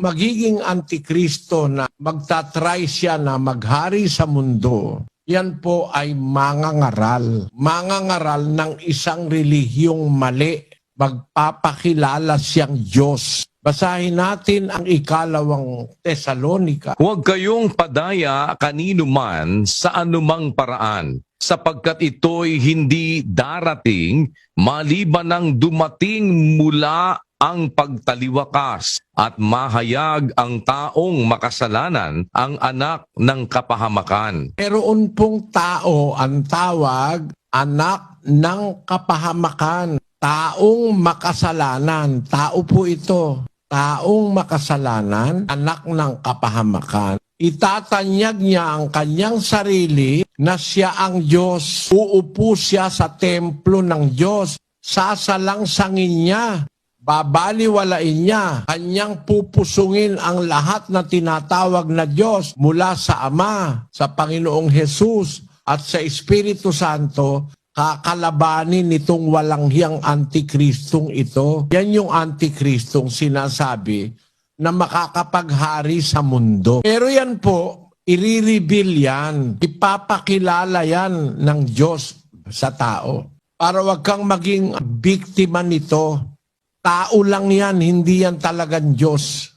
magiging antikristo na magtatry siya na maghari sa mundo, yan po ay mangangaral. Mangangaral ng isang relihiyong mali. Magpapakilala siyang Diyos. Basahin natin ang ikalawang Tesalonika. Huwag kayong padaya kanino man sa anumang paraan, sapagkat ito'y hindi darating maliban ng dumating mula ang pagtaliwakas at mahayag ang taong makasalanan ang anak ng kapahamakan. Meron pong tao ang tawag anak ng kapahamakan. Taong makasalanan. Tao po ito. Taong makasalanan, anak ng kapahamakan. Itatanyag niya ang kanyang sarili na siya ang Diyos. Uupo siya sa templo ng Diyos. Sasalangsangin niya babaliwalain niya, kanyang pupusungin ang lahat na tinatawag na Diyos mula sa Ama, sa Panginoong Hesus at sa Espiritu Santo, kakalabanin nitong walang hiyang antikristong ito. Yan yung antikristong sinasabi na makakapaghari sa mundo. Pero yan po, i-reveal yan, ipapakilala yan ng Diyos sa tao. Para wag kang maging biktima nito, Tao lang yan, hindi yan talagang Diyos.